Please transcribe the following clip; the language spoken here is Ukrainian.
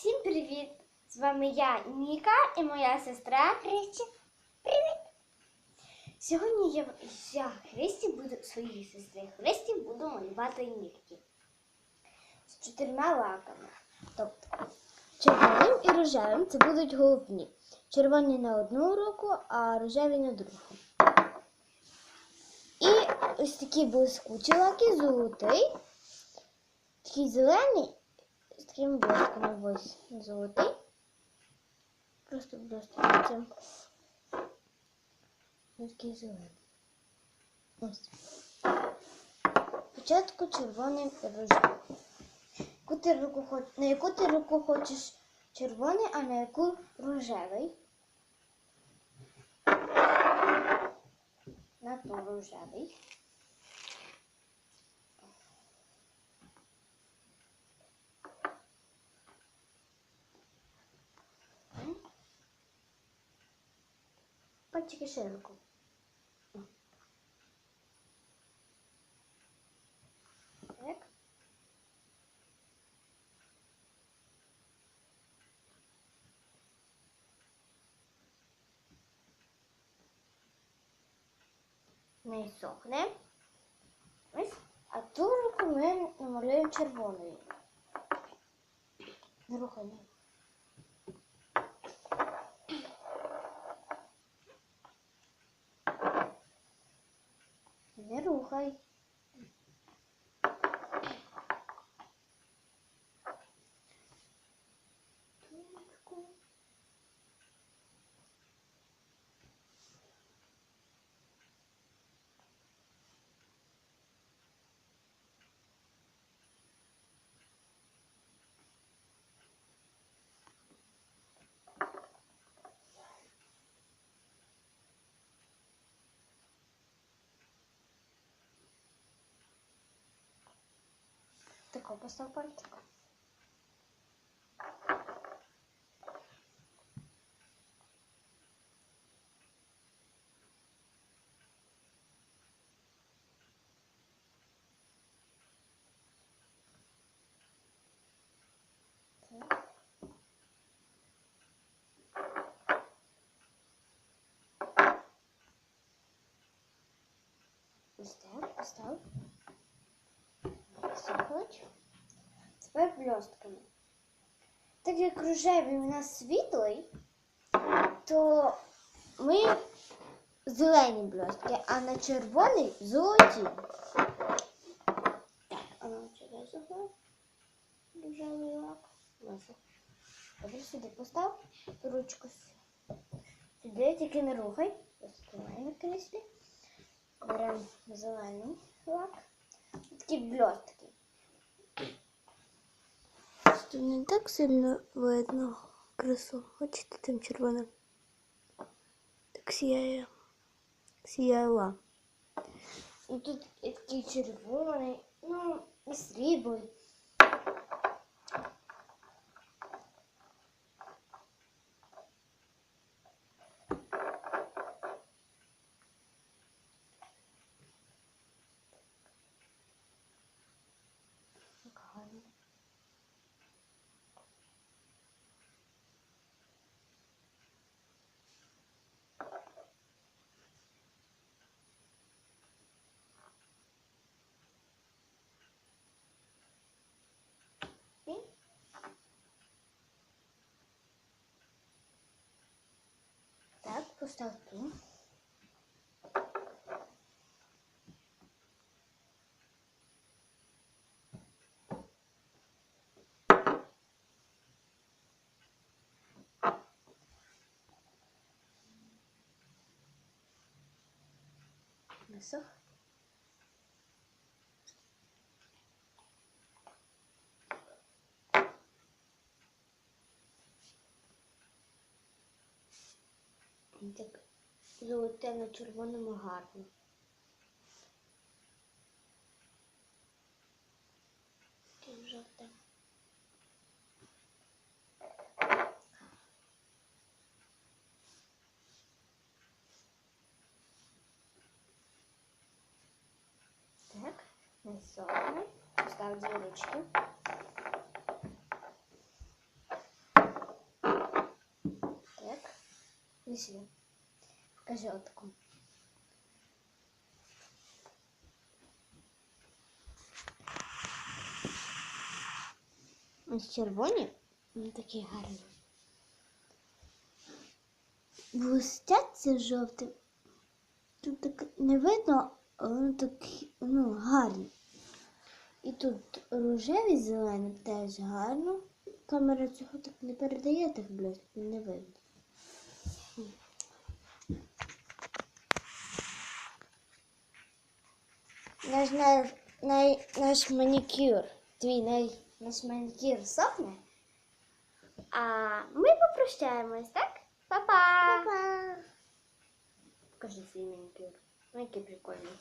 Всім привіт! З вами я, Ніка, і моя сестра Христі. Привіт! Сьогодні я, я Христі буду своїй сестрі Христі буду малювати нігті з чотирма лаками. Тобто червоним і рожевим це будуть головні. Червоні на одну руку, а рожеві на другу. І ось такі блискучі лаки, золотий, такий зелений з такими блисками ось золотий. Просто цим. Ось такий зелений. Ось. Спочатку руку хоч... На яку ти руку хочеш червоний, а на яку рожевий? На ту рожевий. Chodźcie kieszonku. Tak? No i. А ту руку ми намалюємо червоною. Друга ні. Не. Не рухай. Тумбочку. Тако постав пальчик. Так. Ось так, постав. Сухоч. Тепер блістками. Так як рожевий у нас світлий, то ми зелені блістки, а на червоний золоті. Так, а ну сюди сухо. Рожевий лак. Добре, сюди постав ручку. Сюди тільки не рухай. Розкривай на креслі. Беремо зелений лак. Такі блістки. Тут не так сильно видно красу. Бачите там червона. Так сіяє. Сіяла. І тут і такий червоний, ну, і сріблий. Так гарно. І Так, постав ту. Так золоте на червоному гарно. Таке жовте. Так, насовуємо, став дві ручки. Не сюди. Покажи отаку. Ось червоні, вони такі гарні. Блистяться жовтим. Тут так не видно, але вони такі, ну, гарні. І тут рожеві з зеленим теж гарно. Камера цього так не передає, так блядь, не видно. Наш, наш, наш, наш манікюр, твій най, наш манікюр сохне. А ми попрощаємось, так? Па-па! Па-па. Покажи свій манікюр. Ну, який прикольний.